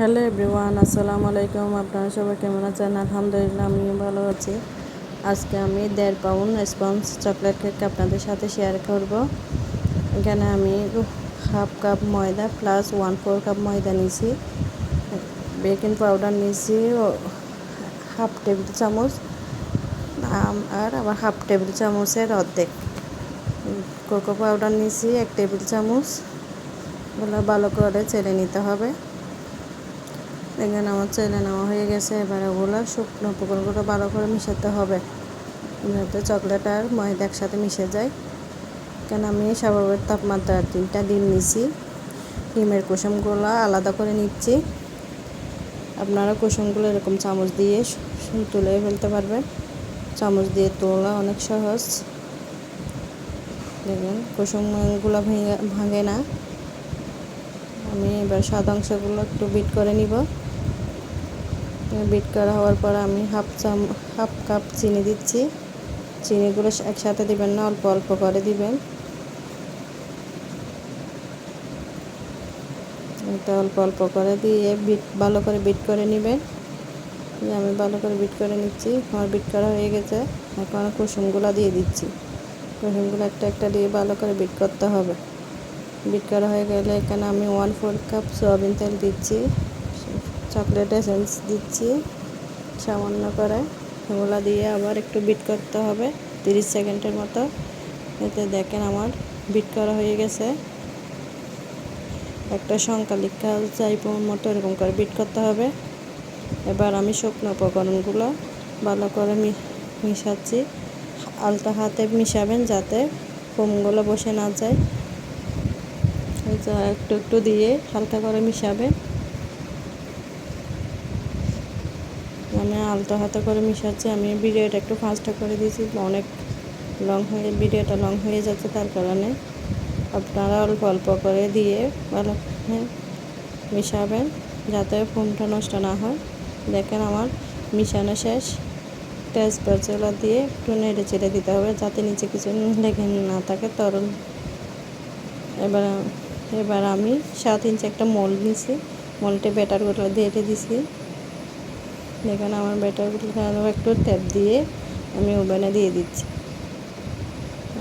Hello everyone, আসসালামু আলাইকুম। আপনারা সবাই কেমন আছেন? আলহামদুলিল্লাহ আমি ভালো আছি। আজকে আমি দেড় পাউন্ড স্পঞ্জ চকলেট কেক আপনাদের সাথে শেয়ার করব। এখানে আমি হাফ কাপ ময়দা প্লাস ওয়ান ফোর কাপ ময়দা নিয়েছি। বেকিং পাউডার নিয়েছি হাফ টেবিল চামচ আর আবার হাফ টেবিল চামচের অর্ধেক। কোকো পাউডার নিয়েছি এক টেবিল চামচ। ভালো করে চেলে নিতে হবে। এখানে আমার চেলে নেওয়া হয়ে গেছে, এবার ওগুলো শুকনো উপকরণগুলো ভালো করে মিশাতে হবে। যাতে চকলেট আর ময়দা একসাথে মিশে যায়। কেন আমি স্বাভাবিক তাপমাত্রা তিনটা ডিম নিছি। ডিমের কুসুমগুলো আলাদা করে নিচ্ছি। আপনারা কুসুমগুলো এরকম চামচ দিয়ে তুলে ফেলতে পারবেন। চামচ দিয়ে তোলা অনেক সহজ। দেখবেন কুসুমগুলো ভেঙে ভাঙে না। আমি এবার সাদা অংশগুলো একটু বিট করে নিব। বিট করা হওয়ার পর আমি হাফ চাম, হাফ কাপ চিনি দিচ্ছি। চিনিগুলো একসাথে দিবেন না, অল্প অল্প করে দিবেন। এটা অল্প অল্প করে দিয়ে বিট, ভালো করে বিট করে নেবেন। আমি ভালো করে বিট করে নিচ্ছি। আমার বিট করা হয়ে গেছে। এখন কুসুমগুলো দিয়ে দিচ্ছি। কুসুমগুলো একটা একটা দিয়ে ভালো করে বিট করতে হবে। বিট করা হয়ে গেলে এখানে আমি ওয়ান ফোর কাপ সয়াবিন তেল দিচ্ছি। চকলেট এসেন্স দিচ্ছি সামান্য করে। এগুলো দিয়ে আবার একটু বিট করতে হবে তিরিশ সেকেন্ডের মতো। এতে দেখেন আমার বিট করা হয়ে গেছে। একটা সংখ্যা লিখা চাইব মতো এরকম করে বিট করতে হবে। এবার আমি শুকনো উপকরণগুলো ভালো করে মিশাচ্ছি। আলতা হাতে মিশাবেন যাতে ফোমগুলো বসে না যায়। একটু একটু দিয়ে হালকা করে মিশাবেন। আমি আলতো হাতে করে মিশাচ্ছি। আমি ভিডিওটা একটু ফাস্টে করে দিয়েছি। অনেক লং হয়ে, ভিডিওটা লং হয়ে যাচ্ছে তার কারণে। আপনারা অল্প অল্প করে দিয়ে ভালো মিশাবেন যাতে ফোনটা নষ্ট না হয়। দেখেন আমার মিশানো শেষ। টেস্ট চলা দিয়ে একটু নেড়ে চেড়ে দিতে হবে যাতে নিচে কিছু লেগে না থাকে। তরল এবার এবার আমি সাত ইঞ্চি একটা মোল নিছি। মোলটে ব্যাটারগুলো দিয়ে দিছি। দেখেন আমার ব্যাটারগুলো একটু ট্যাপ দিয়ে আমি ওভেনে দিয়ে দিচ্ছি।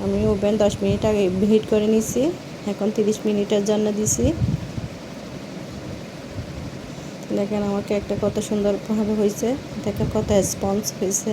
আমি ওভেন দশ মিনিট আগে হিট করে নিছি, এখন তিরিশ মিনিটের জন্য দিছি। দেখেন আমার কেকটা কত সুন্দরভাবে হয়েছে, দেখেন কত স্পঞ্জ হয়েছে।